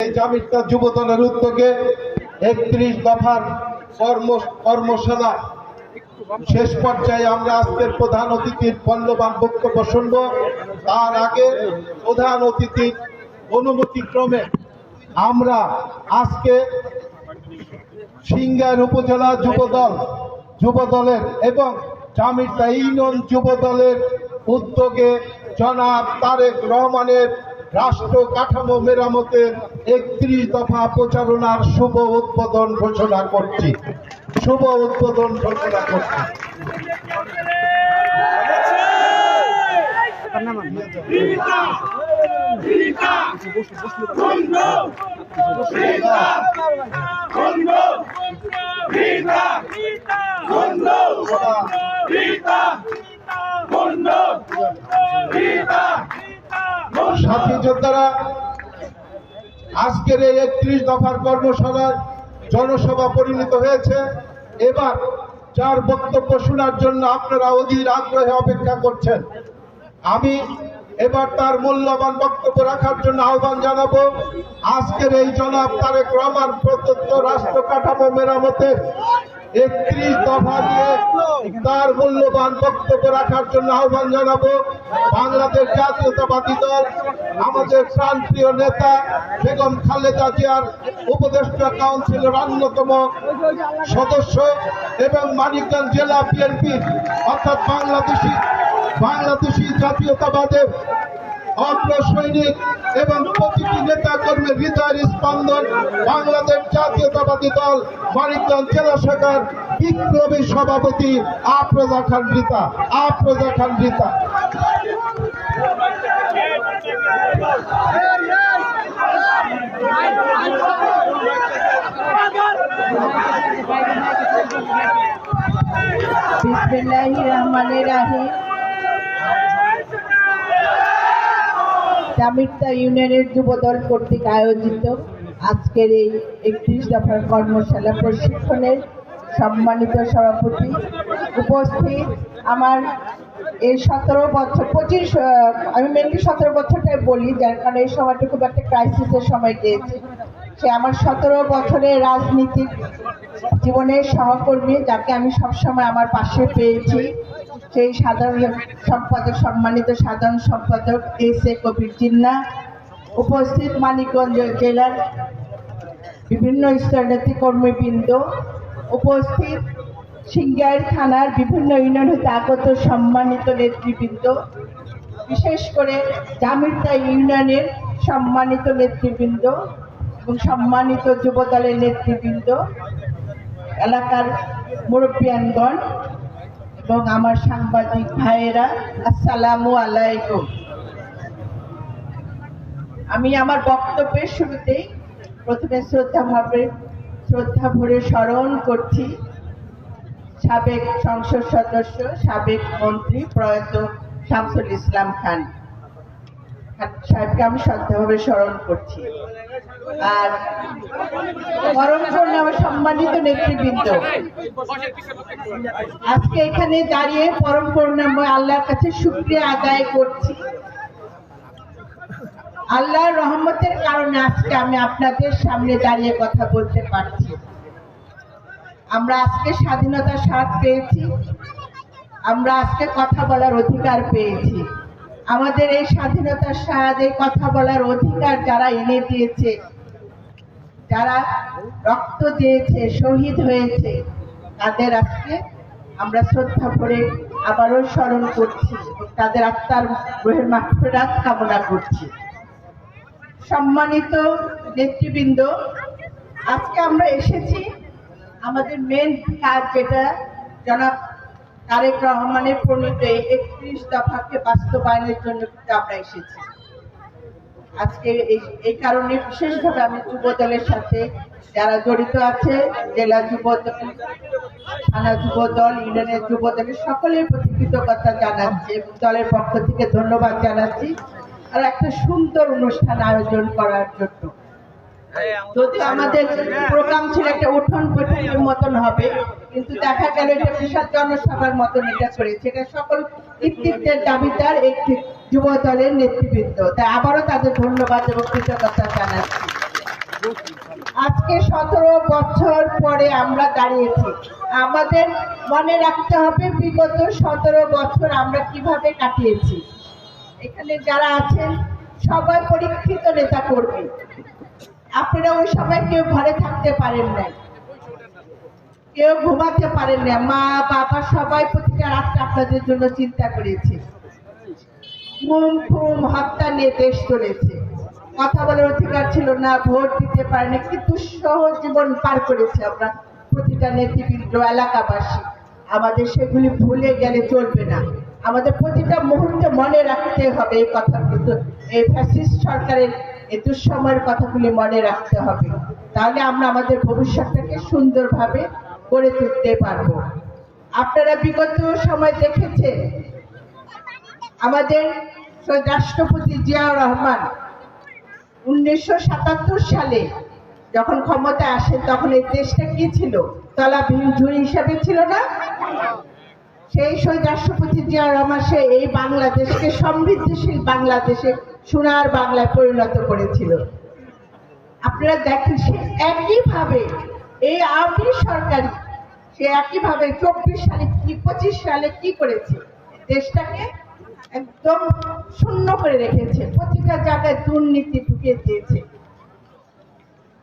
এই জামিতা যুব দলের উদ্যোগে একত্রিশ দফার কর্ম কর্মশালা শেষ পর্যায়ে আমরা আজকের প্রধান অতিথির মূল্যবান বক্তব্য শুনব। তার আগে প্রধান অতিথির অনুমতি ক্রমে আমরা আজকে সিঙ্গার উপজেলা যুব দল যুব দলের এবং জামিরতা ইউনিয়ন যুব দলের উদ্যোগে জনাব তারেক রহমানের রাষ্ট্র কাঠামো মেরামতের একত্রিশ দফা প্রচারণার শুভ উদ্বোধন ঘোষণা করছি শুভ উদ্বোধন ঘোষণা করছি সাথী যোদ্ধারা, আজকের এই একত্রিশ দফার কর্মশালায় জনসভা পরিণত হয়েছে। এবার যার বক্তব্য শোনার জন্য আপনারা অধীর আগ্রহে অপেক্ষা করছেন, আমি এবার তার মূল্যবান বক্তব্য রাখার জন্য আহ্বান জানাব। আজকের এই জনাব তারেক রহমান প্রদত্ত রাষ্ট্র কাঠামো মেরামতের একত্রিশ দফা দিয়ে তার মূল্যবান বক্তব্য রাখার জন্য আহ্বান জানাব। বাংলাদেশ জাতীয়তাবাদী দল, আমাদের প্রাণপ্রিয় নেতা বেগম খালেদা জিয়ার উপদেষ্টা কাউন্সিলের অন্যতম সদস্য এবং মানিকগঞ্জ জেলা বিএনপির, অর্থাৎ বাংলাদেশি বাংলাদেশি জাতীয়তাবাদের সৈনিক এবং প্রতিটি নেতা কর্মীর হৃদয়ের স্পন্দন বাংলাদেশ জাতীয়তাবাদী দল মানিকগঞ্জ জেলা শাখার বিপ্লবী সভাপতি আফরোজা খান রিতা, আফরোজা খান রিতা। বিসমিল্লাহি রহমানির রাহিম। জামিরতা ইউনিয়নের যুবদল কর্তৃক আয়োজিত। আজকের এই একত্রিশ দফার কর্মশালা প্রশিক্ষণের সম্মানিত সভাপতি উপস্থিত। আমার এই সতেরো বছর, পঁচিশ আমি মেনলি সতেরো বছরটাই বলি, যার কারণে এই সময়টা খুব একটা ক্রাইসিসের সময় গিয়েছে সে আমার সতেরো বছরের রাজনীতির জীবনের সহকর্মী, যাকে আমি সবসময় আমার পাশে পেয়েছি। সেই সাধারণ সম্পাদক, সম্মানিত সাধারণ সম্পাদক এস এ কবির জিন্না, উপস্থিত মানিকগঞ্জ জেলার বিভিন্ন স্তরের নেতৃকর্মীবৃন্দ উপস্থিত সিঙ্গাইর থানার বিভিন্ন ইউনিয়ন হতে আগত সম্মানিত নেতৃবৃন্দ, বিশেষ করে জামিরতা ইউনিয়নের সম্মানিত নেতৃবৃন্দ এবং সম্মানিত যুবদলের নেতৃবৃন্দ, এলাকার মুরব্বিয়ানগণ এবং আমার সাংবাদিক ভাইয়েরা, আসসালামু আলাইকুম। আমি আমার বক্তব্যের শুরুতেই প্রথমে শ্রদ্ধা ভাবে শ্রদ্ধা ভরে স্মরণ করছি। সাবেক সংসদ সদস্য, সাবেক মন্ত্রী প্রয়াত শামসুল ইসলাম খান। সাহেবকে আমি শ্রদ্ধাভাবে স্মরণ করছি। আর আমার সম্মানিত নেতৃবৃন্দ, আজকে এখানে দাঁড়িয়ে পরম করুণাময় আল্লাহর কাছে আদায় করছি। আল্লাহর রহমতের কারণে আজকে আমি আপনাদের সামনে দাঁড়িয়ে কথা বলতে পারছি। আমরা আজকে স্বাধীনতার স্বাদ পেয়েছি। আমরা আজকে কথা বলার অধিকার পেয়েছি। আমাদের এই স্বাধীনতার এই কথা বলার অধিকার যারা এনে দিয়েছে, যারা রক্ত দিয়েছে, শহীদ হয়েছে, তাদের আজকে আমরা শ্রদ্ধা ভরে আবারও স্মরণ করছি তাদের আত্মার গ্রহের মাফেরাত কামনা করছি। সম্মানিত নেতৃবৃন্দ, আজকে আমরা এসেছি আমাদের মেন কাজ যেটা জনাব তারেক রহমানের প্রণীত একত্রিশ দফাকে বাস্তবায়নের জন্য কিন্তু আমরা এসেছি। আজকে এই কারণে বিশেষভাবে আমি যুব দলের সাথে যারা জড়িত আছে, জেলা যুব দল, থানা যুব দল, ইউনিয়নের যুব দলের সকলের প্রতি কৃতজ্ঞতা জানাচ্ছি এবং দলের পক্ষ থেকে ধন্যবাদ জানাচ্ছি। আর একটা সুন্দর অনুষ্ঠান আয়োজন করার জন্য। যদি আমাদের প্রোগ্রাম ছিল একটা উঠোন বৈঠকের মতন হবে কিন্তু দেখা গেল এটা বিশাল জনসভার মতন এটা করেছে। এটা সকল কৃতিত্বের দাবিদার একটি যুব দলের নেতৃবৃন্দ। তাই আবারও তাদের ধন্যবাদ এবং কৃতজ্ঞতা জানাচ্ছি। আজকে সতেরো বছর পরে আমরা দাঁড়িয়েছি। আমাদের মনে রাখতে হবে, বিগত সতেরো বছর আমরা কীভাবে কাটিয়েছি। এখানে যারা আছেন, সবাই পরীক্ষিত নেতা কর্মী। আপনারা ওই সময় কেউ ঘরে থাকতে পারেন নাই। কেউ ঘুমাতে পারেন না। মা, বাবা সবাই প্রতিটা রাতটা আপনাদের জন্য চিন্তা করেছে। ঘুম ঘুম, হত্যা নিয়ে দেশ চলেছে। কথা বলার অধিকার ছিল না, ভোট দিতে পারেনি কিন্তু সহ জীবন পার করেছে আমরা প্রতিটা নেতৃবৃন্দ, এলাকাবাসী। আমাদের সেগুলি ভুলে গেলে চলবে না। আমাদের প্রতিটা মুহূর্তে মনে রাখতে হবে এই কথা কিন্তু এই ফ্যাসিস্ট সরকারের এই দুঃসময়ের কথাগুলি মনে রাখতে হবে। তাহলে আমরা আমাদের ভবিষ্যৎটাকে সুন্দরভাবে গড়ে তুলতে পারব। আপনারা বিগত সময় দেখেছেন, আমাদের রাষ্ট্রপতি জিয়াউর রহমান উনিশশো সাতাত্তর সালে যখন ক্ষমতা আসেন, তখন এই দেশটা কি ছিল? তলাবিহীন ঝুড়ি হিসাবে ছিল না? সেই শহীদ রাষ্ট্রপতি জিয়াউর রহমান, সে এই বাংলাদেশকে সমৃদ্ধিশীল বাংলাদেশে, সোনার বাংলায় পরিণত করেছিল। আপনারা দেখেন, সে একইভাবে এই আওয়ামী সরকারি সে একইভাবে চব্বিশ সালে কি, পঁচিশ সালে কি করেছে? দেশটাকে একদম শূন্য করে রেখেছে, প্রতিটা জায়গায় দুর্নীতি ঢুকে দিয়েছে।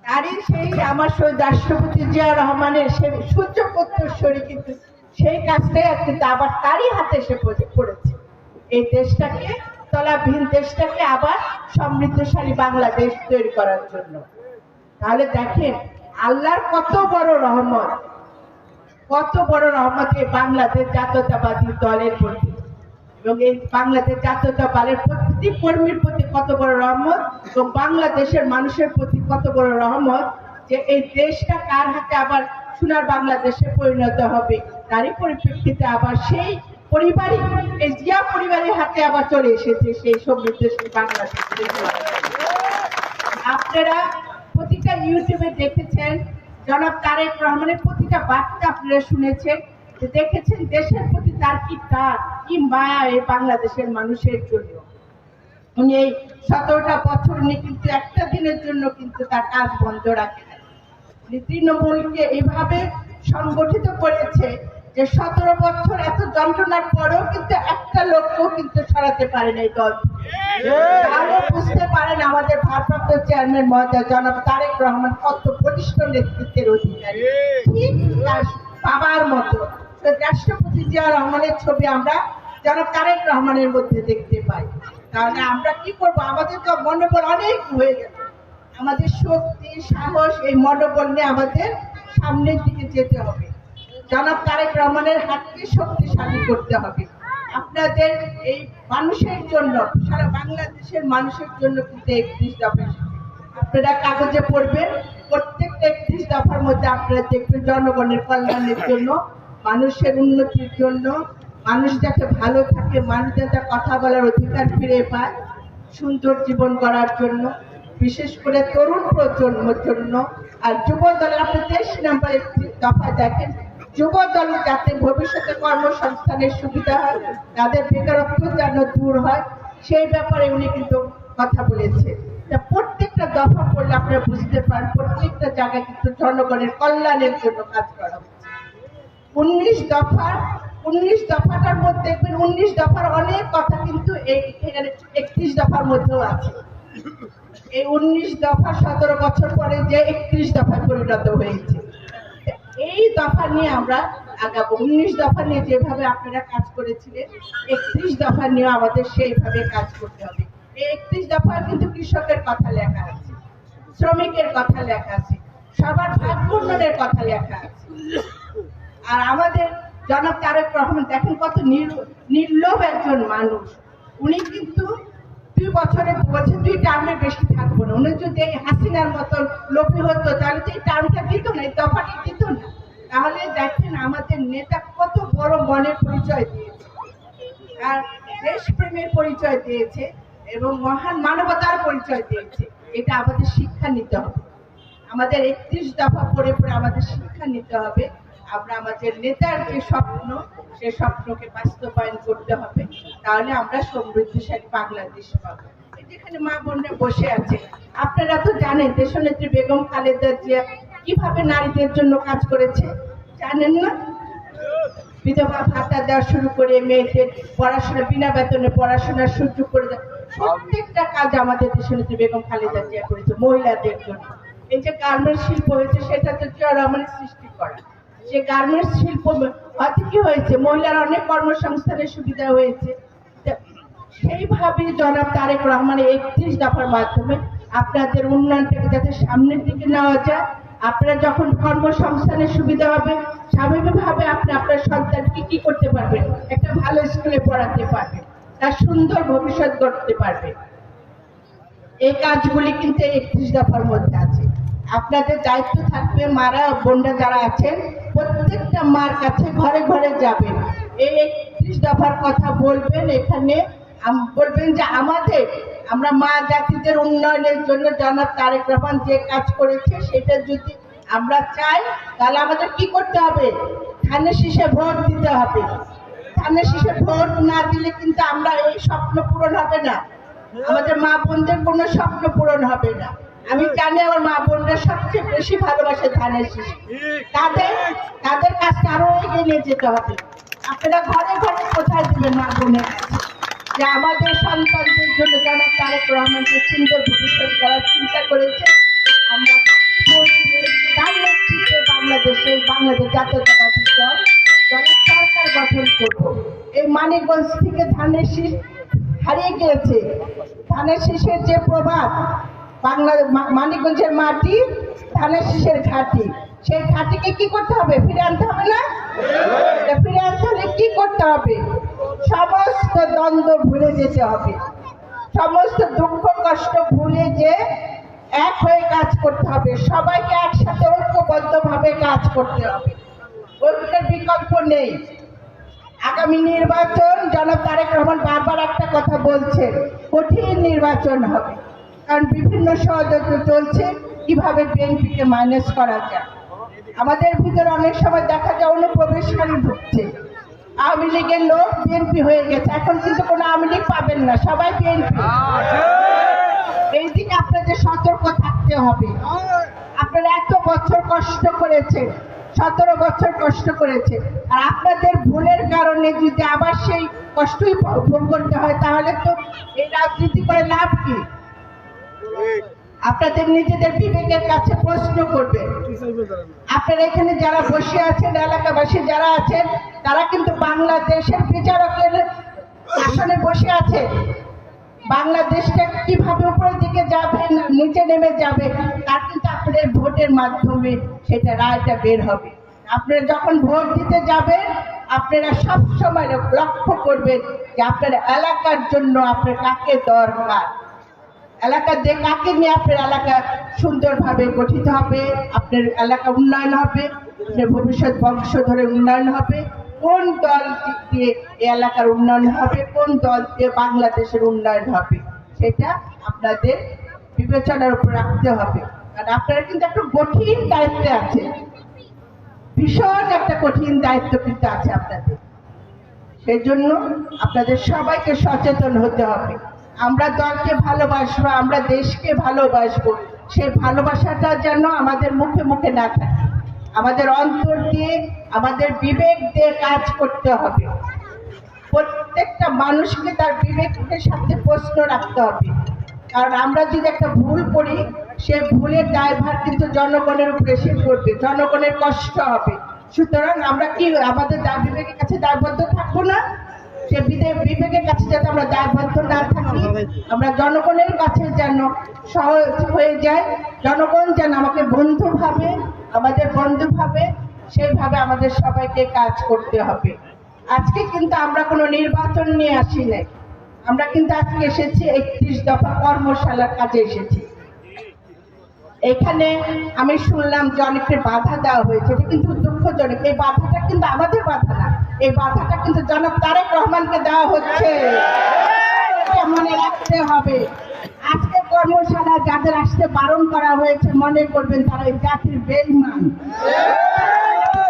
তারই সেই আমার রাষ্ট্রপতি জিয়া রহমানের সে সূর্য পুত্রশ্বরী কিন্তু সেই কাজটাই কিন্তু আবার তারই হাতে সে পড়েছে। এই দেশটাকে, তলাবিহীন দেশটাকে আবার সমৃদ্ধশালী বাংলাদেশ তৈরি করার জন্য। তাহলে দেখেন আল্লাহর কত বড় রহমত। কত বড় রহমত বাংলাদেশ জাতীয়তাবাদী দলের প্রতি। এবং এই বাংলাদেশ জাতীয়তাবাদের প্রতিটি কর্মীর প্রতি কত বড় রহমত এবং বাংলাদেশের মানুষের প্রতি কত বড় রহমত যে এই দেশটা কার হাতে আবার সোনার বাংলাদেশে পরিণত হবে, তারই পরিপ্রেক্ষিতে আবার সেই পরিবারই, এই জিয়া পরিবারের হাতে আবার চলে এসেছে সেই সমৃদ্ধশীল বাংলাদেশ। আপনারা প্রতিটা ইউটিউবে দেখেছেন, জনাব তারেক রহমানের প্রতিটা বার্তা আপনারা শুনেছেন দেখেছেন দেশের প্রতি তার কি তার, কি মায়া এই বাংলাদেশের মানুষের জন্য। উনি এই সতেরোটা বছর উনি কিন্তু একটা দিনের জন্য কিন্তু তার কাজ বন্ধ রাখেন। তৃণমূলকে এইভাবে সংগঠিত করেছে যে সতেরো বছর এত যন্ত্রণার পরেও কিন্তু একটা লোককেও কিন্তু সরাতে পারেন এই দল। তাহলে বুঝতে পারেন আমাদের ভারপ্রাপ্ত চেয়ারম্যান মহোদয় জনাব তারেক রহমান কত বলিষ্ঠ নেতৃত্বের অধিকারী। ঠিক তার বাবার মতো। রাষ্ট্রপতি জিয়া রহমানের ছবি আমরা জনাব তারেক রহমানের মধ্যে দেখতে পাই। তাহলে আমরা কি করব? আমাদের তো মনোবল অনেক হয়ে গেছে। আমাদের শক্তি সাহস এই মনোবল নিয়ে আমাদের সামনের দিকে যেতে হবে। জনাব তারেক রহমানের হাতকে শক্তিশালী করতে হবে। আপনাদের এই মানুষের জন্য, সারা বাংলাদেশের মানুষের জন্য কিন্তু একত্রিশ দফা আপনারা কাগজে পড়বেন, প্রত্যেকটা একত্রিশ দফার মধ্যে আপনারা দেখবেন জনগণের কল্যাণের জন্য, মানুষের উন্নতির জন্য, মানুষ যাতে ভালো থাকে, মানুষ যাতে কথা বলার অধিকার ফিরে পায়, সুন্দর জীবন গড়ার জন্য, বিশেষ করে তরুণ প্রজন্মের জন্য। আর যুব দলের আপনি তেইশ নাম্বার একটি দফা দেখেন যুব দল যাতে ভবিষ্যতে কর্মসংস্থানের সুবিধা হয়, তাদের বেকারত্ব যেন দূর হয়, সেই ব্যাপারে উনি কিন্তু কথা বলেছে প্রত্যেকটা দফা পড়লে আপনারা বুঝতে পারেন, প্রত্যেকটা জায়গায় কিন্তু জনগণের কল্যাণের জন্য কাজ করা হচ্ছে। উনিশ দফার উনিশ দফাটার মধ্যে দেখবেন উনিশ দফার অনেক কথা কিন্তু এখানে একত্রিশ দফার মধ্যেও আছে। এই উনিশ দফা সতেরো বছর পরে যে একত্রিশ দফায় পরিণত হয়েছে। দফা নিয়ে আমরা আগাবো। উনিশ দফা নিয়ে যেভাবে আপনারা কাজ করেছিলেন, একত্রিশ দফা নিয়ে আমাদের সেইভাবে কাজ করতে হবে। এই একত্রিশ দফার কিন্তু কৃষকের কথা লেখা আছে, শ্রমিকের কথা লেখা আছে, সবার ভাগ্য উন্নয়নের কথা লেখা আছে। আর আমাদের জনাব তারেক রহমান দেখেন কত নির- নির্লোভ একজন মানুষ। উনি কিন্তু দুই বছরে বলছে, দুই টার্মে বেশি থাকব না। উনি যদি হাসিনার মতন লোভী হতো, তাহলে তো এই টার্মটা দিত না, এই দফাটা দিত না তাহলে দেখেন আমাদের নেতা কত বড় মনের পরিচয় দিয়েছে। আর দেশপ্রেমের পরিচয় দিয়েছে এবং মহান মানবতার পরিচয় দিয়েছে। এটা আমাদের শিক্ষা নিতে হবে। আমাদের একত্রিশ দফা পড়ে পড়ে আমাদের শিক্ষা নিতে হবে। আমরা আমাদের নেতার যে স্বপ্ন, সে স্বপ্নকে বাস্তবায়ন করতে হবে। তাহলে আমরা সমৃদ্ধশালী বাংলাদেশ পাবো। যেখানে মা বোনরা বসে আছে, আপনারা তো জানেন দেশনেত্রী বেগম খালেদা জিয়া কীভাবে নারীদের জন্য কাজ করেছে। জানেন না? বিধবা ভাতা দেওয়া শুরু করে মেয়েদের পড়াশোনা, বিনা বেতনে পড়াশোনার সুযোগ করে দেওয়া প্রত্যেকটা কাজ আমাদের দেশনেত্রী বেগম খালেদা জিয়া করেছে, মহিলাদের জন্য। এই যে গার্মেন্টস শিল্প হয়েছে, সেটা তো জিয়া রহমানের সৃষ্টি করা। যে গার্মেন্টস শিল্প, হয়তো কি হয়েছে, মহিলার অনেক কর্মসংস্থানের সুবিধা হয়েছে। সেইভাবে জনাব তারেক রহমানের একত্রিশ দফার মাধ্যমে আপনাদের উন্নয়নটাকে যাতে সামনের দিকে নেওয়া যায় আপনারা যখন কর্মসংস্থানের সুবিধা হবে, স্বাভাবিকভাবে আপনি আপনার সন্তানকে কি করতে পারবেন? একটা ভালো স্কুলে পড়াতে পারবেন। তার সুন্দর ভবিষ্যৎ গড়তে পারবেন। এই কাজগুলি কিন্তু একত্রিশ দফার মধ্যে আছে। আপনাদের দায়িত্ব থাকবে মারা বোনরা যারা আছেন, প্রত্যেকটা মার কাছে ঘরে ঘরে যাবেন। এই একত্রিশ দফার কথা বলবেন এখানে বলবেন যে আমাদের আমরা মা জাতিদের উন্নয়নের জন্য জনাব তারেক রহমান যে কাজ করেছে, সেটা যদি আমরা চাই, তাহলে আমাদের কি করতে হবে? ধানে শীষে ভোট দিতে হবে। ধানে শীষে ভোট না দিলে কিন্তু আমরা এই স্বপ্ন পূরণ হবে না। আমাদের মা বোনদের কোনো স্বপ্ন পূরণ হবে না। আমি জানি আমার মা বোনরা সবচেয়ে বেশি ভালোবাসে ধানের শিশু তাদের তাদের কাছে আরও এগিয়ে যেতে হবে। আপনারা ঘরে ঘরে কোথায় দিবেন মা বোনের কাছে? যে আমাদের সন্তানদের জন্য যারা তারেক রহমান যে সুন্দর ভবিষ্যৎ করার চিন্তা করেছে। আমরা বাংলাদেশের বাংলাদেশ জাতীয়তাবাদী দল, দলের সরকার গঠন করব। এই মানিকগঞ্জ থেকে ধানের শীষ হারিয়ে গিয়েছে। ধানের শীষের যে প্রভাব, বাংলা মানিকগঞ্জের মাটি, ধানের শীষের ঘাটি। সেই ঘাটিকে কি করতে হবে? ফিরে আনতে হবে না? ফিরে আনতে হলে কি করতে হবে? সমস্ত দ্বন্দ্ব ভুলে যেতে হবে। সমস্ত দুঃখ, কষ্ট ভুলে যে এক হয়ে কাজ করতে হবে। সবাইকে একসাথে ঐক্যবদ্ধভাবে কাজ করতে হবে। ঐক্যের বিকল্প নেই। আগামী নির্বাচন জনাব তারেক রহমান বারবার একটা কথা বলছে, কঠিন নির্বাচন হবে। কারণ বিভিন্ন ষড়যন্ত্র চলছে, কীভাবে বিএনপিকে মাইনাস করা যায়। আমাদের ভিতরে অনেক সময় দেখা যায় অনুপ্রবেশকারী ঢুকছে। আওয়ামী লীগের লোক বিএনপি হয়ে গেছে। এখন কিন্তু কোনো আওয়ামী লীগ পাবেন না সবাই বিএনপি। এই দিকে আপনাদের সতর্ক থাকতে হবে। আপনারা এত বছর কষ্ট করেছেন সতেরো বছর কষ্ট করেছে। আর আপনাদের ভুলের কারণে যদি আবার সেই কষ্টই ভ- ভোগ করতে হয় তাহলে তো এই রাজনীতি করে লাভ কি? আপনাদের নিজেদের বিবেকের কাছে প্রশ্ন করবে। আপনারা এখানে যারা বসে আছেন, এলাকাবাসী যারা আছেন, তারা কিন্তু বাংলাদেশের বিচারকের আসনে বসে আছে। বাংলাদেশটা কীভাবে উপরের দিকে যাবে, না নিচে নেমে যাবে, তার কিন্তু আপনাদের ভোটের মাধ্যমে সেটা রায়টা বের হবে। আপনারা যখন ভোট দিতে যাবেন আপনারা সব সময় লক্ষ্য করবেন যে আপনার এলাকার জন্য আপনার কাকে দরকার। এলাকা যে কাকে নিয়ে আপনার এলাকা সুন্দরভাবে গঠিত হবে, আপনার এলাকা উন্নয়ন হবে, আপনার ভবিষ্যৎ বংশধরের উন্নয়ন হবে, কোন দল দিয়ে এই এলাকার উন্নয়ন হবে, কোন দল দিয়ে বাংলাদেশের উন্নয়ন হবে, সেটা আপনাদের বিবেচনার উপর রাখতে হবে। কারণ আপনারা কিন্তু একটা কঠিন দায়িত্বে আছে। ভীষণ একটা কঠিন দায়িত্ব কিন্তু আছে আপনাদের। সেই জন্য আপনাদের সবাইকে সচেতন হতে হবে। আমরা দলকে ভালোবাসবো, আমরা দেশকে ভালোবাসবো। সেই ভালোবাসাটা যেন আমাদের মুখে মুখে না থাকে। আমাদের অন্তর দিয়ে, আমাদের বিবেক দিয়ে কাজ করতে হবে। প্রত্যেকটা মানুষকে তার বিবেকের সাথে প্রশ্ন রাখতে হবে। কারণ আমরা যদি একটা ভুল করি, সে ভুলের দায়ভার কিন্তু জনগণের উপরে সে পড়বে। জনগণের কষ্ট হবে। সুতরাং আমরা কি, আমাদের বিবেকের কাছে দায়বদ্ধ থাকব না? বিদে- বিবেকের কাছে যাতে আমরা দায়বদ্ধ না থাকি আমরা জনগণের কাছে যেন সহজ হয়ে যায়। জনগণ যেন আমাকে বন্ধু ভাবে আমাদের বন্ধু ভাবে সেইভাবে আমাদের সবাইকে কাজ করতে হবে। আজকে কিন্তু আমরা কোনো নির্বাচন নিয়ে আসি নাই আমরা কিন্তু আজকে এসেছি একত্রিশ দফা কর্মশালার কাজে এসেছি। এখানে আমি শুনলাম যে অনেককে বাধা দেওয়া হয়েছে। এটা কিন্তু দুঃখজনক। এই বাধাটা কিন্তু আমাদের বাধা না। এই বাধাটা কিন্তু জনাব তারেক রহমানকে দেওয়া হচ্ছে। মনে রাখতে হবে। আজকে কর্মশালা যাদের আসতে বারণ করা হয়েছে, মনে করবেন তারা এই জাতির বেইমান।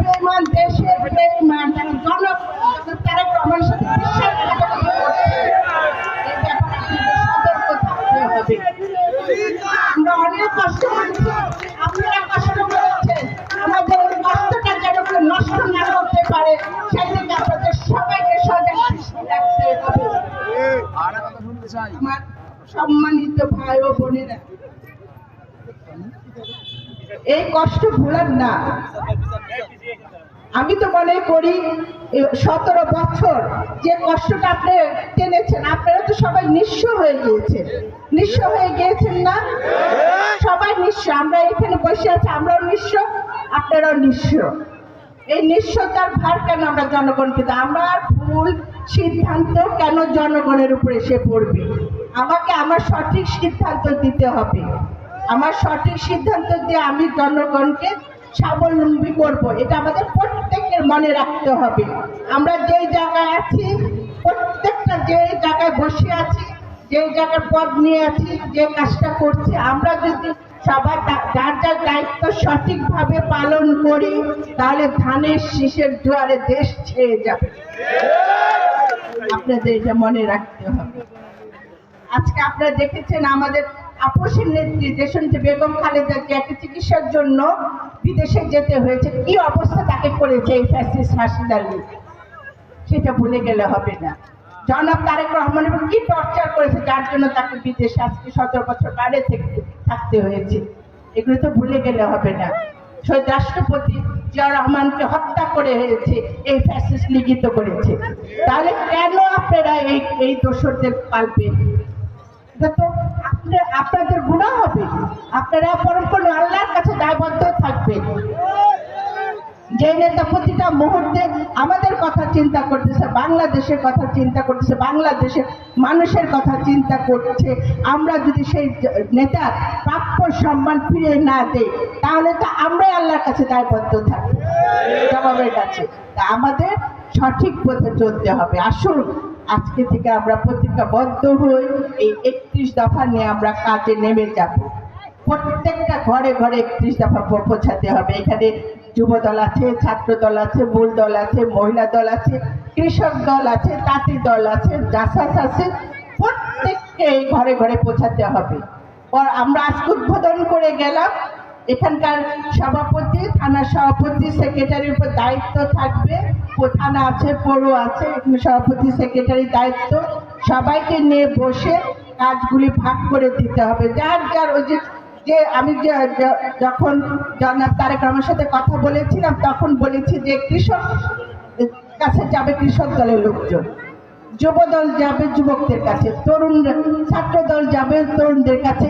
বেইমান, দেশের বেইমান। সম্মানিত ভাই ও বোনেরা, এই কষ্ট ভুলার না। আমি তো মনে করি সতেরো বছর যে কষ্টটা আপনি টেনেছেন, আপনারা তো সবাই নিঃস্ব হয়ে গিয়েছেন। নিঃস্ব হয়ে গিয়েছেন না? সবাই নিঃস্ব। আমরা এখানে বসে আছি, আমরাও নিঃস্ব, আপনারাও নিঃস্ব। এই নিঃস্বতার ভার কেন আমরা জনগণকে আমরা আমার ভুল সিদ্ধান্ত কেন জনগণের উপরে এসে পড়বে? আমাকে আমার সঠিক সিদ্ধান্ত দিতে হবে। আমার সঠিক সিদ্ধান্ত দিয়ে আমি জনগণকে স্বাবলম্বী করব। এটা আমাদের প্রত্যেকের মনে রাখতে হবে। আমরা যে জায়গায় আছি, প্রত্যেকটা যে জায়গায় বসে আছি যে জায়গার পদ নিয়ে আছি, যে কাজটা করছি, আমরা যদি সবাই যার যার দায়িত্ব সঠিকভাবে পালন করি, তাহলে ধানের শীষের জোয়ারে দেশ ছেয়ে যাবে। আপনাদের এটা মনে রাখতে হবে। আজকে আপনারা দেখেছেন আমাদের নেত্রী বেগম চিকিৎসার জন্য বিদেশে যেতে হয়েছে। কি অবস্থা তাকে করেছে এই ফ্যাসিস্ট হাসিনা সেটা ভুলে গেলে হবে না। জনাব তারেক রহমানের উপর কি টর্চার করেছে যার জন্য তাকে বিদেশে আজকে সতেরো বছর বাইরে থেকে থাকতে হয়েছে? এগুলো তো ভুলে গেলে হবে না। শহীদ রাষ্ট্রপতি জিয়া রহমানকে হত্যা করে হয়েছে এই ফ্যাসিস্ট লিখিত করেছে। তাহলে কেন আপনারা এই এই দোষরদের পালবেন এটা তো আপনাদের গুণা হবে। আপনারা পরম কোনো আল্লাহর কাছে দায়বদ্ধ থাকবেন। যে নেতা প্রতিটা মুহূর্তে আমাদের কথা চিন্তা করতেছে, বাংলাদেশের কথা চিন্তা করতেছে, বাংলাদেশের মানুষের কথা চিন্তা করছে। আমরা যদি সেই নেতার প্রাপ্য সম্মান ফিরে না দেই, তাহলে তো আল্লাহর কাছে দায়বদ্ধ থাকব জবাবের কাছে। তা আমাদের সঠিক পথে চলতে হবে। আসুন, আজকে থেকে আমরা প্রতিজ্ঞাবদ্ধ হই। এই একত্রিশ দফা নিয়ে আমরা কাজে নেমে যাব। প্রত্যেকটা ঘরে ঘরে একত্রিশ দফা পৌঁছাতে হবে। এখানে যুব দল আছে ছাত্র দল আছে, মূল দল আছে, মহিলা দল আছে, কৃষক দল আছে, তাঁতি দল আছে, জাসাস আছে। প্রত্যেককে এই ঘরে ঘরে পৌঁছাতে হবে। আমরা আজকে উদ্বোধন করে গেলাম। এখানকার সভাপতি, থানা সভাপতি সেক্রেটারির উপর দায়িত্ব থাকবে। থানা আছে, পৌর আছে সভাপতি সেক্রেটারি দায়িত্ব। সবাইকে নিয়ে বসে কাজগুলি ভাগ করে দিতে হবে। যার যার ওই যে যে আমি যখন জনাব তারেক রহমানের সাথে কথা বলেছিলাম, তখন বলেছি যে কৃষক কাছে যাবে কৃষক দলের লোকজন। যুব দল যাবে যুবকদের কাছে। তরুণ ছাত্র দল যাবে তরুণদের কাছে।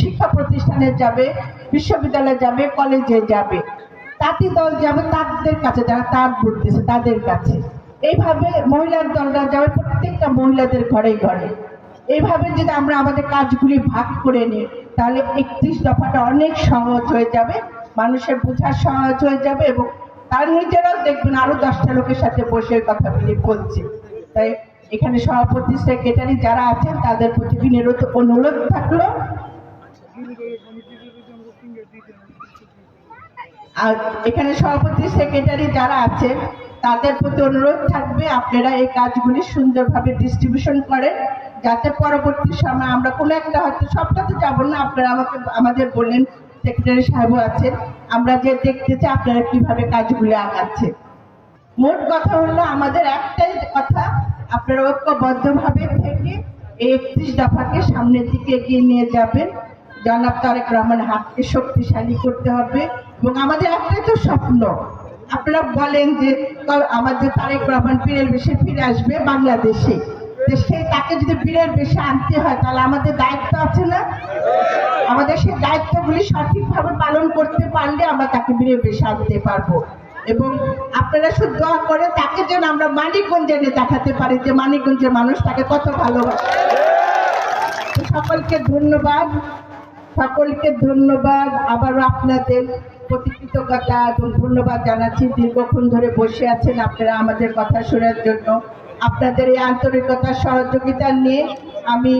শিক্ষা প্রতিষ্ঠানে যাবে। বিশ্ববিদ্যালয়ে যাবে, কলেজে যাবে। তাঁতি দল যাবে, তাদের কাছে যারা তাঁত বুঝতেছে তাদের কাছে। এইভাবে মহিলার দলরা যাবে, প্রত্যেকটা মহিলাদের ঘরে ঘরে। এইভাবে যদি আমরা আমাদের কাজগুলি ভাগ করে নিই, তাহলে একত্রিশ দফাটা অনেক সহজ হয়ে যাবে, মানুষের বোঝা সহজ হয়ে যাবে এবং তার নিজেরাও দেখবেন আরও দশটা লোকের সাথে বসে কথাগুলি বলছে। তাই এখানে সভাপতি, সেক্রেটারি যারা আছেন, তাদের প্রতি বিনীত অনুরোধ থাকল। আর এখানে সভাপতি সেক্রেটারি যারা আছেন, তাদের প্রতি অনুরোধ থাকবে আপনারা এই কাজগুলি সুন্দরভাবে ডিস্ট্রিবিউশন করেন, যাতে পরবর্তী সময় আমরা কোনো একটা হয়তো সবটাতে যাব না, আপনারা আমাকে, আমাদের বললেন সেক্রেটারি সাহেবও আছেন, আমরা যে দেখতে চাই আপনারা কীভাবে কাজগুলি আগাচ্ছেন মোট কথা হলো আমাদের একটাই কথা, আপনারা ঐক্যবদ্ধভাবে থেকে এই একত্রিশ দফাকে সামনের দিকে এগিয়ে নিয়ে যাবেন। জনাব তারেক রহমান হাতকে শক্তিশালী করতে হবে। এবং আমাদের একটাই তো স্বপ্ন। আপনারা বলেন যে আমাদের তারেক রহমান পীরের বেশে ফিরে আসবে বাংলাদেশে। সেই তাকে যদি বীরের বেশে আনতে হয়, তাহলে আমাদের দায়িত্ব আছে না? আমাদের সেই দায়িত্বগুলি সঠিকভাবে পালন করতে পারলে আমরা তাকে বীরের বেশে আনতে পারব। এবং আপনারা শুধু দোয়া করে তাকে যেন আমরা মানিকগঞ্জে এনে দেখাতে পারি, যে মানিকগঞ্জের মানুষ তাকে কত ভালোবাসে। সকলকে ধন্যবাদ সকলকে ধন্যবাদ। আবারও আপনাদের প্রতি কৃতজ্ঞতা এবং ধন্যবাদ জানাচ্ছি। দীর্ঘক্ষণ ধরে বসে আছেন আপনারা আমাদের কথা শোনার জন্য। আপনাদের এই আন্তরিকতা, সহযোগিতা নিয়ে আমি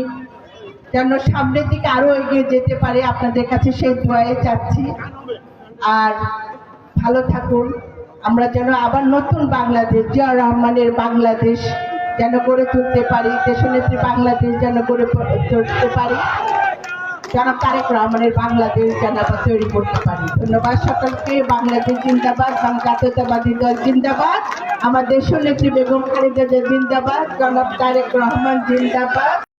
যেন সামনের দিকে আরও এগিয়ে যেতে পারে, আপনাদের কাছে সেই দোয়াই চাচ্ছি। আর ভালো থাকুন। আমরা যেন আবার নতুন বাংলাদেশ, জিয়া রহমানের বাংলাদেশ যেন গড়ে তুলতে পারি, দেশনেত্রী বাংলাদেশ যেন গড়ে তুলতে পারি। যেন তারেক রহমানের বাংলাদেশ যেন আমরা তৈরি করতে পারি। ধন্যবাদ সকলকে। বাংলাদেশ জিন্দাবাদ জাতীয়তাবাদী দল জিন্দাবাদ আমার দেশনেত্রী বেগম খালেদা জিয়া জিন্দাবাদ, জনাব তারেক রহমান জিন্দাবাদ।